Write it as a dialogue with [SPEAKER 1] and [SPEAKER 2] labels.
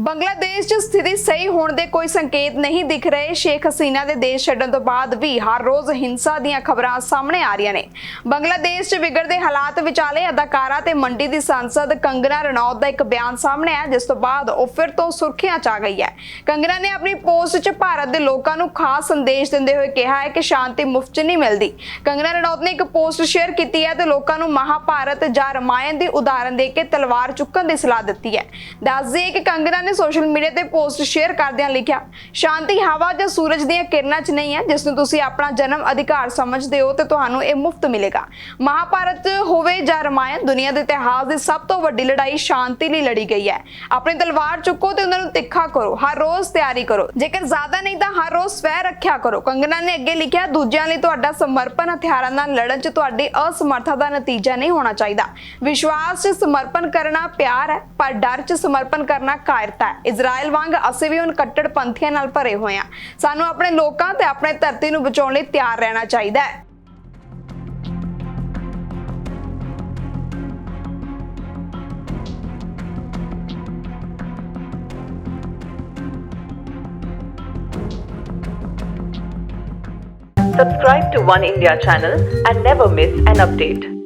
[SPEAKER 1] ਬੰਗਲਾਦੇਸ਼ 'ਚ ਸਥਿਤੀ ਸਹੀ ਹੋਣ ਦੇ ਕੋਈ ਸੰਕੇਤ ਨਹੀਂ ਦਿਖ ਰਹੇ। ਸ਼ੇਖ ਹਸੀਨਾ ਦੇ ਦੇਸ਼ ਛੱਡਣ ਤੋਂ ਬਾਅਦ ਵੀ ਹਰ ਰੋਜ਼ ਹਿੰਸਾ ਦੀਆਂ ਖਬਰਾਂ ਸਾਹਮਣੇ ਆ ਰਹੀਆਂ ਨੇ। ਬੰਗਲਾਦੇਸ਼ 'ਚ ਵਿਗੜਦੇ ਹਾਲਾਤ ਵਿਚਾਲੇ ਅਦਾਕਾਰਾ ਤੇ ਮੰਡੀ ਦੀ ਸੰਸਦ ਕੰਗਨਾ ਰਣੌਤ ਦਾ ਇੱਕ ਬਿਆਨ ਸਾਹਮਣੇ ਆਇਆ, ਜਿਸ ਤੋਂ ਬਾਅਦ ਉਹ ਫਿਰ ਤੋਂ ਸੁਰਖੀਆਂ 'ਚ ਆ ਗਈ ਹੈ। ਕੰਗਨਾ ਨੇ ਆਪਣੀ ਪੋਸਟ 'ਚ ਭਾਰਤ ਦੇ ਲੋਕਾਂ ਨੂੰ ਖਾਸ ਸੰਦੇਸ਼ ਦਿੰਦੇ ਹੋਏ ਕਿਹਾ ਹੈ ਕਿ ਸ਼ਾਂਤੀ ਮੁਫਤ 'ਚ ਨਹੀਂ ਮਿਲਦੀ। ਕੰਗਨਾ ਰਣੌਤ ਨੇ ਇੱਕ ਪੋਸਟ ਸ਼ੇਅਰ ਕੀਤੀ ਹੈ ਤੇ ਲੋਕਾਂ ਨੂੰ ਮਹਾਭਾਰਤ ਜਾਂ ਰਮਾਇਣ ਦੀ ਉਦਾਹਰਨ ਦੇ ਕੇ ਤਲਵਾਰ ਚੁੱਕਣ ਦੀ ਸਲਾਹ ਦਿੱਤੀ ਹੈ। ਦੱਸ ਦਈਏ ਕਿ ਕੰਗਨਾ ਨੇ ਸੋਸ਼ਲ ਮੀਡੀਆ ਤੇ ਪੋਸਟ ਸ਼ੇਅਰ ਕਰਦਿਆਂ ਲਿਖਿਆ, ਸ਼ਾਂਤੀ ਹਵਾ ਜਾਂ ਸੂਰਜ ਦੀਆਂ ਕਿਰਨਾਂ 'ਚ ਨਹੀਂ ਹੈ, ਜਿਸ ਨੂੰ ਤੁਸੀਂ ਆਪਣਾ ਜਨਮ ਅਧਿਕਾਰ ਸਮਝਦੇ ਹੋ ਤੇ ਤੁਹਾਨੂੰ ਇਹ ਮੁਫਤ ਮਿਲੇਗਾ। ਮਹਾਭਾਰਤ ਹੋਵੇ ਜਾਂ ਰਮਾਇਣ, ਦੁਨੀਆ ਦੇ ਇਤਿਹਾਸ ਦੀ ਸਭ ਤੋਂ ਵੱਡੀ ਲੜਾਈ ਸ਼ਾਂਤੀ ਲਈ ਲੜੀ ਗਈ ਹੈ। ਆਪਣੀ ਤਲਵਾਰ ਚੁੱਕੋ ਤੇ ਉਹਨਾਂ ਨੂੰ ਤਿੱਖਾ ਕਰੋ। ਹਰ ਰੋਜ਼ ਤਿਆਰੀ ਕਰੋ। ਜੇਕਰ ਜ਼ਿਆਦਾ ਨਹੀਂ ਤਾਂ ਹਰ ਰੋਜ਼ ਸਵੈ ਰੱਖਿਆ ਕਰੋ। ਕੰਗਨਾ ਨੇ ਅੱਗੇ ਲਿਖਿਆ, ਦੂਜਿਆਂ ਲਈ ਤੁਹਾਡਾ ਸਮਰਪਣ ਹਥਿਆਰਾਂ ਨਾਲ ਲੜਨ 'ਚ ਤੁਹਾਡੀ ਅਸਮਰਥਾ ਦਾ ਨਤੀਜਾ ਨਹੀਂ ਹੋਣਾ ਚਾਹੀਦਾ। ਵਿਸ਼ਵਾਸ 'ਚ ਸਮਰਪਣ ਕਰਨਾ ਪਿਆਰ ਹੈ, ਪਰ ਡਰ 'ਚ ਸਮਰਪਣ ਕਰਨਾ ਕਾਇਰਤਾ ਹੈ। ਇਜ਼ਰਾਈਲ ਵਾਂਗ ਅਸੀਂ ਵੀ ਹੁਣ ਕੱਟੜਪੰਥੀਆਂ ਨਾਲ ਭਰੇ ਹੋਏ ਹਾਂ। ਸਾਨੂੰ ਆਪਣੇ ਲੋਕਾਂ ਤੇ ਆਪਣੇ ਧਰਤੀ ਨੂੰ ਬਚਾਉਣ ਲਈ ਤਿਆਰ ਰਹਿਣਾ ਚਾਹੀਦਾ ਹੈ।
[SPEAKER 2] Subscribe to One India channel and never miss an update.